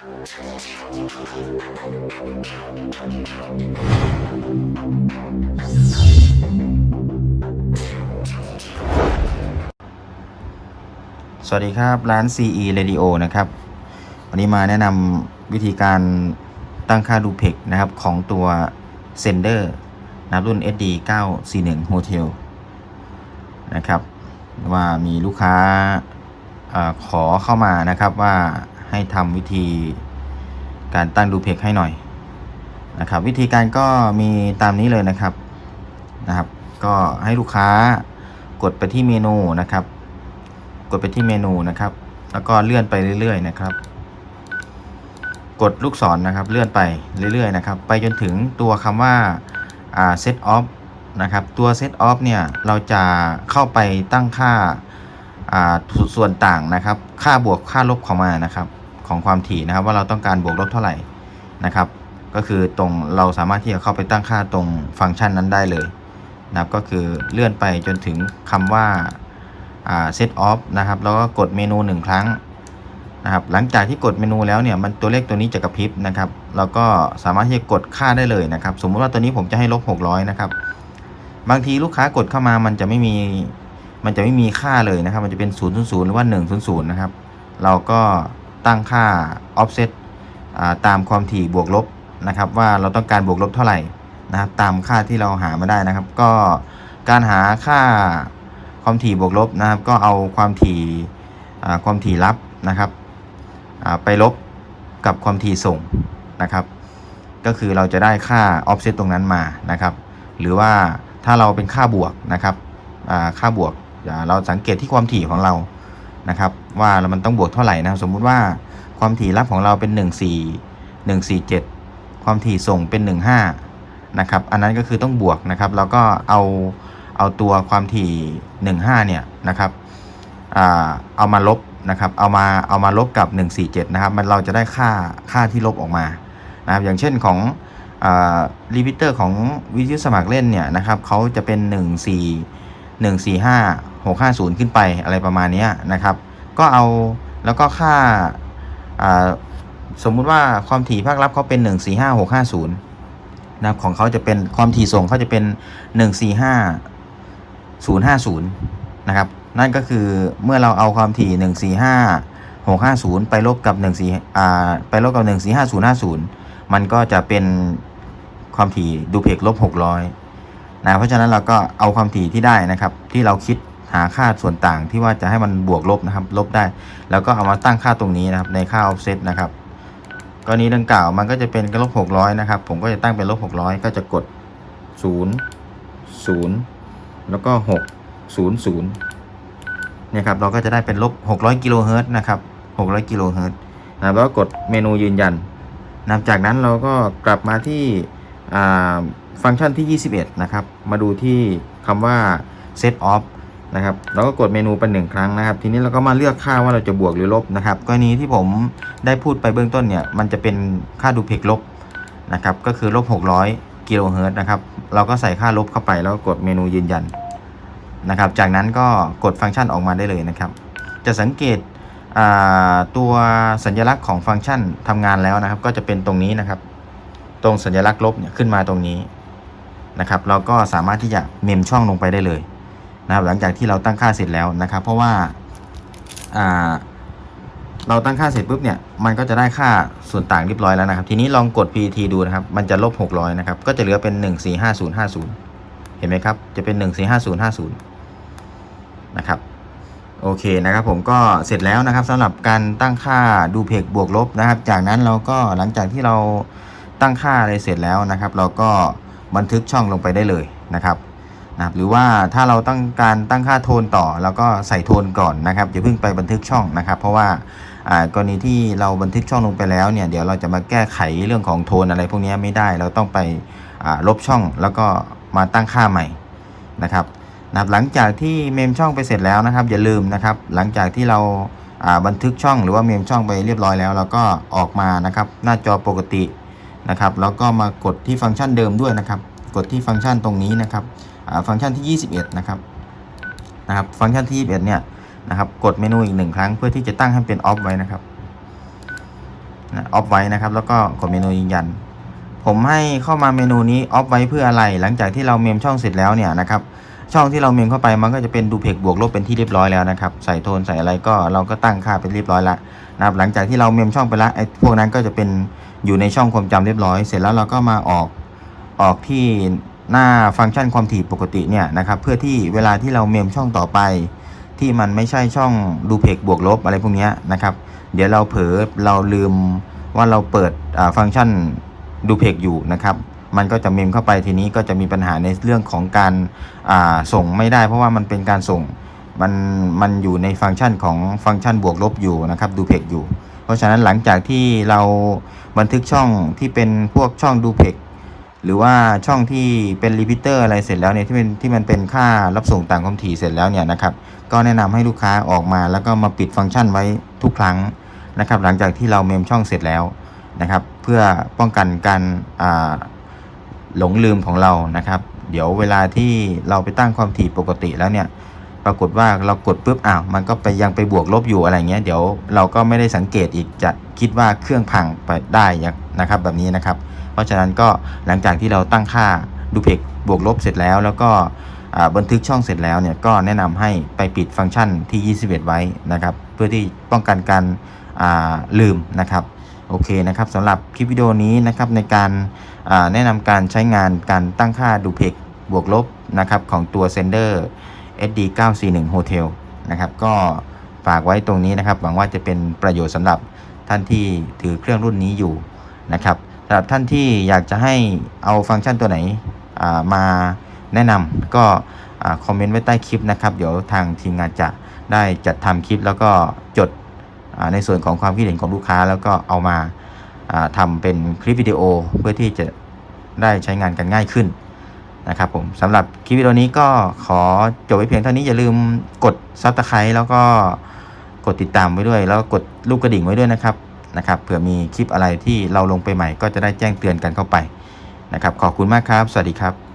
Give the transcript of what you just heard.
สวัสดีครับ ร้าน CE Radio นะครับ วันนี้มาแนะนำวิธีการตั้งค่าดูเพกนะครับ ของตัว Sender นะครับรุ่น SD 941 Hotel นะครับ ว่ามีลูกค้าอาขอเข้ามานะครับว่า ให้ทำวิธีการตั้งดูเพกให้หน่อยนะครับวิธีการก็มีตามนี้เลยนะครับนะครับ ก็ให้ลูกค้ากดไปที่เมนูนะครับ กดไปที่เมนูนะครับ แล้วก็เลื่อนไปเรื่อยๆนะครับ กดลูกศรนะครับ เลื่อนไปเรื่อยๆนะครับ ไปจนถึงตัวคำว่าอ่า set off นะครับ ตัว set off เนี่ยเราจะเข้าไปตั้งค่าอ่าส่วนต่างนะครับ ค่าบวกค่าลบของมันนะครับ ของความถี่นะครับ ว่าเราต้องการบวกลบเท่าไหร่นะครับ ก็คือตรงเราสามารถที่จะเข้าไปตั้งค่าตรงฟังก์ชันนั้นได้เลยนะครับก็คือเลื่อนไปจนถึงคำว่าเซตออฟนะครับ แล้วก็กดเมนูหนึ่งครั้งนะครับ หลังจากที่กดเมนูแล้วเนี่ยมันตัวเลขตัวนี้จะกระพริบนะครับ เราก็สามารถที่จะกดค่าได้เลยนะครับ สมมุติว่าตัวนี้ผมจะให้ลบ600 นะครับ บางทีลูกค้ากดเข้ามามันจะไม่มี มันจะไม่มีค่าเลยนะครับ มันจะเป็น 0 0 0 หรือว่า 1 0 0 นะครับ เราก็ ตั้งค่า offset ตามความถี่บวกลบนะครับ ว่าเราต้องการบวกลบเท่าไหร่นะครับตามค่าที่เราหามาได้นะครับ ก็การหาค่าความถี่บวกลบนะครับ ก็เอาความถี่ความถี่รับนะครับไปลบกับความถี่ส่งนะครับ ก็คือเราจะได้ค่า offset ตรงนั้นมานะครับ หรือว่าถ้าเราเป็นค่าบวกนะครับค่าบวกเราสังเกตที่ความถี่ของเรา นะครับว่ามันต้องบวกเท่าไหร่นะครับสมมุติว่าความถี่รับของเราเป็น 14 147 ความถี่ส่งเป็น 15นะครับอันนั้นก็คือต้องบวกนะครับแล้วก็เอาเอาตัวความถี่ 15 เนี่ยนะครับอเอามาลบนะครับเอามาเอามาลบกับ 147 นะครับมันเราจะได้ค่าค่าที่ลบออกมานะครับอย่างเช่นของรีพิเตอร์ของวิทยุสมัครเล่นเนี่ยนะครับเขาจะเป็น 14 145 650 ขึ้นไปอะไรประมาณนี้นะครับ ก็เอาแล้วก็ค่าอ่าสมมุติว่าความถี่ภาครับ เขาเป็น 145 650นะครับของเขาจะเป็นความถี่ส่งเขาจะเป็น 145 050 นะครับ นั่นก็คือเมื่อเราเอาความถี่ 145 650 ไปลบกับ14อ่าไปลบกับ 145 050 มันก็จะเป็นความถี่ดูเพกลบ 600 นะเพราะฉะนั้นเราก็เอาความถี่ที่ได้นะครับ ที่เราคิดหาค่าส่วนต่างที่ว่าจะให้มันบวกลบนะครับ ลบได้ แล้วก็เอามาตั้งค่าตรงนี้นะครับ ในค่า offset นะครับกรณีดังกล่าวมันก็จะเป็นลบ600 นะครับ ผมก็จะตั้งเป็นลบ600 ก็จะกด 0 0 แล้วก็ 6 0 0เนี่ยครับเราก็จะได้เป็นลบ600กิโลเฮิรตซ์นะครับ600กิโลเฮิรตซ์นะแล้วก็กดเมนูยืนยันนะจากนั้นเราก็กลับมาที่ ฟังก์ชันที่ 21 นะครับ มาดูที่คำว่า set off นะครับเราก็กดเมนูเป็นหนึ่งครั้งนะครับ ทีนี้เราก็มาเลือกค่าว่าเราจะบวกหรือลบนะครับกรณีที่ผมได้พูดไปเบื้องต้นเนี่ย มันจะเป็นค่าดูเพกลบนะครับ ก็คือลบ 600 กิโลเฮิรตซ์นะครับ เราก็ใส่ค่าลบเข้าไปแล้วกกดเมนูยืนยันนะครับ จากนั้นก็กดฟังก์ชันออกมาได้เลยนะครับ จะสังเกตตัวสัญลักษณ์ของฟังก์ชันทำงานแล้วนะครับ ก็จะเป็นตรงนี้นะครับ ตรงสัญลักษณ์ลบเนี่ยขึ้นมาตรงนี้นะครับ เราก็สามารถที่จะเมมช่องลงไปได้เลยนะครับ หลังจากที่เราตั้งค่าเสร็จแล้วนะครับ เพราะว่าอ่าเราตั้งค่าเสร็จปุ๊บเนี่ยมันก็จะได้ค่าส่วนต่างเรียบร้อยแล้วนะครับ ทีนี้ลองกด PET ดูนะครับ มันจะลบ600นะครับก็จะเหลือเป็น 145050 เห็นไหมครับ จะเป็น 145050 นะครับโอเคนะครับผมก็เสร็จแล้วนะครับสำหรับการตั้งค่าดูเพกบวกลบนะครับ จากนั้นเราก็หลังจากที่เรา ตั้งค่าอะไรเสร็จแล้วนะครับ เราก็บันทึกช่องลงไปได้เลยนะครับนะหรือว่าถ้าเราต้องการตั้งค่าโทนต่อเราก็ใส่โทนก่อนนะครับอย่าเพิ่งไปบันทึกช่องนะครับ เพราะว่าอ่ากรณีที่เราบันทึกช่องลงไปแล้วเนี่ยเดี๋ยวเราจะมาแก้ไขเรื่องของโทนอะไรพวกนี้ไม่ได้ เราต้องไปลบช่องแล้วก็มาตั้งค่าใหม่นะครับนะหลังจากที่เมมช่องไปเสร็จแล้วนะครับ อย่าลืมนะครับ หลังจากที่เราอ่าบันทึกช่องหรือว่าเมมช่องไปเรียบร้อยแล้วเราก็ออกมานะครับ หน้าจอปกติ นะครับแล้วก็มากดที่ฟังก์ชันเดิมด้วยนะครับ กดที่ฟังก์ชันตรงนี้นะครับฟังก์ชันที่ 21 นะครับนะครับฟังก์ชันที่ 21 เนี่ยนะครับกดเมนูอีกหนึ่งครั้งเพื่อที่จะตั้งให้เป็นออฟไว้นะครับออฟไว้นะครับแล้วก็กดเมนูยืนยัน ผมให้เข้ามาเมนูนี้ออฟไว้เพื่ออะไร หลังจากที่เราเมมช่องเสร็จแล้วเนี่ยนะครับ ช่องที่เราเมมเข้าไปมันก็จะเป็นดูเพกบวกลบเป็นที่เรียบร้อยแล้วนะครับ ใส่โทนใส่อะไรก็เราก็ตั้งค่าเป็นเรียบร้อยล้วนะครับหลังจากที่เราเมมช่องไปล้วไอ้พวกนั้นก็จะเป็นอยู่ในช่องความจำเรียบร้อย เสร็จแล้วเราก็มาออกออกที่หน้าฟังก์ชันความถี่ปกติเนี่ยนะครับเพื่อที่เวลาที่เราเมมช่องต่อไป ที่มันไม่ใช่ช่องดูเพกบวกลบอะไรพวกเนี้ยนะครับ เดี๋ยวเราเผลอเราลืมว่าเราเปิดฟังก์ชันดูเพกอยู่นะครับ มันก็จะเมมเข้าไปทีนี้ก็จะมีปัญหาในเรื่องของการาส่งไม่ได้ เพราะว่ามันเป็นการส่งมันมันอยู่ในฟังก์ชันของฟังก์ชันบวกลบอยู่นะครับดูเพกอยู่ เพราะฉะนั้นหลังจากที่เราบันทึกช่องที่เป็นพวกช่องดูเพกหรือว่าช่องที่เป็นรีพิเตอร์อะไรเสร็จแล้วเนี่ยที่เป็นที่มันเป็นค่ารับส่งต่างความถี่เสร็จแล้วเนี่ยนะครับก็แนะนำให้ลูกค้าออกมาแล้วก็มาปิดฟังก์ชันไว้ทุกครั้งนะครับ หลังจากที่เราเมมช่องเสร็จแล้วนะครับ เพื่อป้องกันการอ่า หลงลืมของเรานะครับ เดี๋ยวเวลาที่เราไปตั้งความถี่ปกติแล้วเนี่ย ปรากฏว่าเรากดปุ๊บอ้าวมันก็ไปยังไปบวกลบอยู่อะไรเงี้ยเดี๋ยวเราก็ไม่ได้สังเกตอีกจะคิดว่าเครื่องพังไปได้นะครับแบบนี้นะครับ เพราะฉะนั้นก็หลังจากที่เราตั้งค่าดูเพกบวกลบเสร็จแล้ว แล้วก็บันทึกช่องเสร็จแล้วเนี่ยก็แนะนำให้ไปปิดฟังก์ชันที่ 21 ไว้นะครับ เพื่อที่ป้องกันการลืมนะครับ โอเคนะครับสำหรับคลิปวิดีโอนี้นะครับในการแนะนำการใช้งานการตั้งค่าดูเพกบวกลบนะครับของตัว Sender SD 941 Hotel นะครับก็ฝากไว้ตรงนี้นะครับหวังว่าจะเป็นประโยชน์สำหรับท่านที่ถือเครื่องรุ่นนี้อยู่นะครับสำหรับท่านที่อยากจะให้เอาฟังก์ชันตัวไหนามาแนะนำก็คอมเมนต์ไว้ใต้คลิปนะครับ เดี๋ยวทางทีมงานจะได้จัดทำคลิปแล้วก็จด ในส่วนของความคิดเห็นของลูกค้า แล้วก็เอามาอ่าทำเป็นคลิปวิดีโอเพื่อที่จะได้ใช้งานกันง่ายขึ้นนะครับผมสำหรับคลิปวิดีโอนี้ก็ขอจบไว้เพียงเท่านี้อย่าลืมกดซับสไครต์แล้วก็กดติดตามไว้ด้วย แล้วก็กดลูกกระดิ่งไว้ด้วยนะครับนะครับเผื่อมีคลิปอะไรที่เราลงไปใหม่ก็จะได้แจ้งเตือนกันเข้าไปนะครับขอบคุณมากครับ สวัสดีครับ